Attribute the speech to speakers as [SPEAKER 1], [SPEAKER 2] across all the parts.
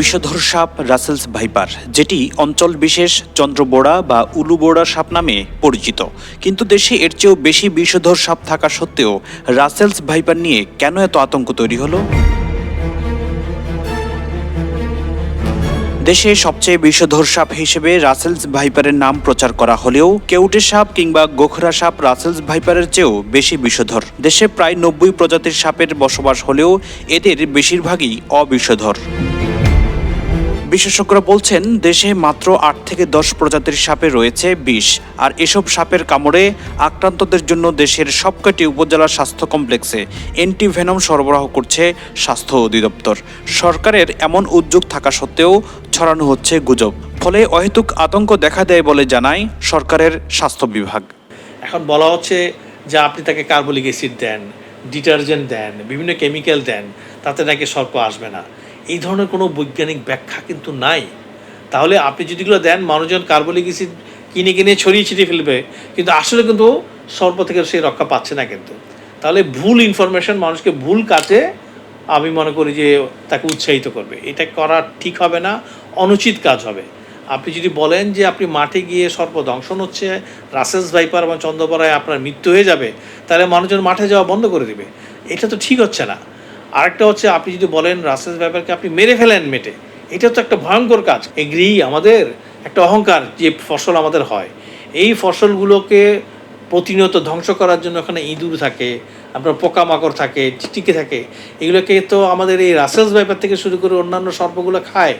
[SPEAKER 1] বিষধর সাপ Russell's viper, যেটি অঞ্চল বিশেষ চন্দ্রবোড়া বা উলুবোড়া সাপ নামে পরিচিত। কিন্তু দেশে এর চেয়েও বেশি বিষধর সাপ থাকা সত্ত্বেও রাসেলস ভাইপার নিয়ে কেন এত আতঙ্ক তৈরি হলো? দেশে সবচেয়ে বিষধর সাপ হিসেবে রাসেলস ভাইপারের নাম প্রচার করা হলেও কেউটে সাপ কিংবা গোখরা সাপ রাসেলস ভাইপারের চেয়েও বেশি বিষধর দেশে প্রায় নব্বই প্রজাতির সাপের বসবাস হলেও এদের বেশিরভাগই অবিষধর বিশেষজ্ঞরা বলছেন, দেশে মাত্র আট থেকে দশ প্রজাতির সাপে রয়েছে বিষ। আর এসব সাপের কামড়ে আক্রান্তদের জন্য দেশের সবকটি উপজেলা স্বাস্থ্য কমপ্লেক্সে অ্যান্টিভেনম সরবরাহ করছে স্বাস্থ্য অধিদপ্তর। সরকারের এমন উদ্যোগ থাকা সত্ত্বেও ছড়ানো হচ্ছে গুজব। ফলে অহেতুক আতঙ্ক দেখা দেয় বলে জানায় সরকারের স্বাস্থ্য বিভাগ।
[SPEAKER 2] এখন বলা হচ্ছে যে আপনি তাকে কার্বলিক অ্যাসিড দেন, ডিটারজেন্ট দেন, বিভিন্ন কেমিক্যাল দেন, তাতে নাকি সর্প আসবে না। এই ধরনের কোনো বৈজ্ঞানিক ব্যাখ্যা কিন্তু নাই। তাহলে আপনি যদি এগুলো দেন, মানুষজন কার্বলিক অ্যাসিড কিনে কিনে ছড়িয়ে ছিটিয়ে ফেলবে, কিন্তু আসলে কিন্তু সর্প থেকে সে রক্ষা পাচ্ছে না কিন্তু। তাহলে ভুল ইনফরমেশন মানুষকে ভুল কাজে আমি মনে করি যে তাকে উৎসাহিত করবে। এটা করা ঠিক হবে না, অনুচিত কাজ হবে। আপনি যদি বলেন যে আপনি মাঠে গিয়ে সর্প দংশন হচ্ছে, রাসেলস ভাইপার এবং চন্দ্রপরায় আপনার মৃত্যু হয়ে যাবে, তাহলে মানুষজন মাঠে যাওয়া বন্ধ করে দিবে। এটা তো ঠিক হচ্ছে না। আরেকটা হচ্ছে আপনি যদি বলেন রাসেলস ব্যাপারকে আপনি মেরে ফেলেন মেটে, এটা তো একটা ভয়ঙ্কর কাজ। এগ্রি আমাদের একটা অহংকার যে ফসল আমাদের হয়। এই ফসলগুলোকে প্রতিনিয়ত ধ্বংস করার জন্য ওখানে ইঁদুর থাকে, আপনার পোকামাকড় থাকে টিকে থাকে। এগুলোকে তো আমাদের এই রাসেলস ব্যাপার থেকে শুরু করে অন্যান্য সর্পগুলো খায়।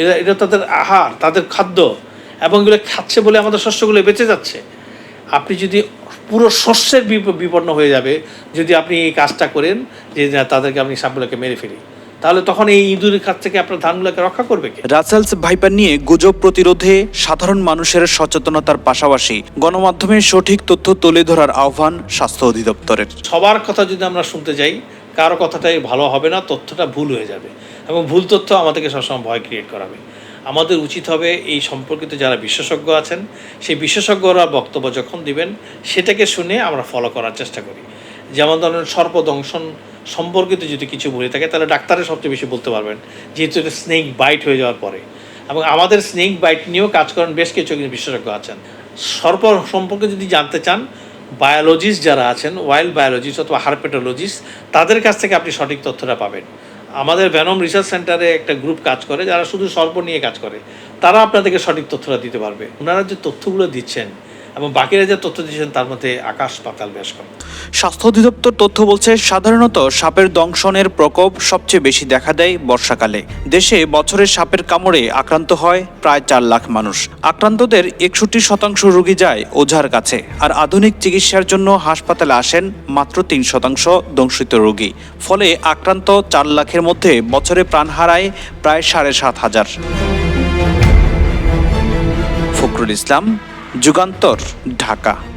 [SPEAKER 2] এটা এটা তাদের আহার, তাদের খাদ্য, এবং এগুলো খাচ্ছে বলে আমাদের শস্যগুলো বেঁচে যাচ্ছে। আপনি যদি পুরো শস্যের বিপন্ন হয়ে যাবে যদি আপনি এই কাজটা করেন যে তাদেরকে আপনি সাপগুলোকে মেরে ফেলি তাহলে তখন এই ইঁদুরের কাছ থেকে আপনার ধানগুলোকে রক্ষা করবে কে?
[SPEAKER 1] রাসেলস ভাইপার নিয়ে গুজব প্রতিরোধে সাধারণ মানুষের সচেতনতার পাশাপাশি গণমাধ্যমে সঠিক তথ্য তুলে ধরার আহ্বান স্বাস্থ্য অধিদপ্তরের।
[SPEAKER 2] সবার কথা যদি আমরা শুনতে যাই কারও কথাটাই ভালো হবে না তথ্যটা ভুল হয়ে যাবে। এবং ভুল তথ্য আমাদেরকে সবসময় ভয় ক্রিয়েট করাবে। আমাদের উচিত হবে এই সম্পর্কিত যারা বিশেষজ্ঞ আছেন, সেই বিশেষজ্ঞরা বক্তব্য যখন দিবেন, সেটাকে শুনে আমরা ফলো করার চেষ্টা করি। যেমন ধরেন, সর্পদংশন সম্পর্কিত যদি কিছু বলে থাকে, তাহলে ডাক্তারের সবচেয়ে বেশি বলতে পারবেন, যেহেতু এটা স্নেক বাইট হয়ে যাওয়ার পরে। এবং আমাদের স্নেক বাইট নিয়েও কাজ করেন বেশ কিছু বিশেষজ্ঞ আছেন। সর্প সম্পর্কে যদি জানতে চান বায়োলজিস্ট যারা আছেন ওয়াইল্ড বায়োলজিস্ট অথবা হারপেটোলজিস্ট তাদের কাছ থেকে আপনি সঠিক তথ্যটা পাবেন। আমাদের ভ্যানম রিসার্চ সেন্টারে একটা গ্রুপ কাজ করে, যারা শুধু সর্প নিয়ে কাজ করে, তারা আপনাদেরকে সঠিক তথ্যটা দিতে পারবে। ওনারা যে তথ্যগুলো দিচ্ছেন এবং বাকিরা যে তথ্য দিয়েছেন, তার মধ্যে আকাশ পাতাল বেশ কম।
[SPEAKER 1] স্বাস্থ্য অধিদপ্তর তথ্য বলছে, সাধারণত সাপের দংশনের প্রকোপ সবচেয়ে বেশি দেখা দেয় বর্ষাকালে। দেশে বছরের সাপের কামড়ে আক্রান্ত হয় প্রায় চার লাখ মানুষ। আক্রান্তদের একষট্টি শতাংশ রোগী যায় ওঝার কাছে, আর আধুনিক চিকিৎসার জন্য হাসপাতালে আসেন মাত্র তিন শতাংশ দংশিত রোগী। ফলে আক্রান্ত চার লাখের মধ্যে বছরে প্রাণ হারায় প্রায় সাড়ে সাত হাজার। ফখরুল ইসলাম যুগান্তর ঢাকা।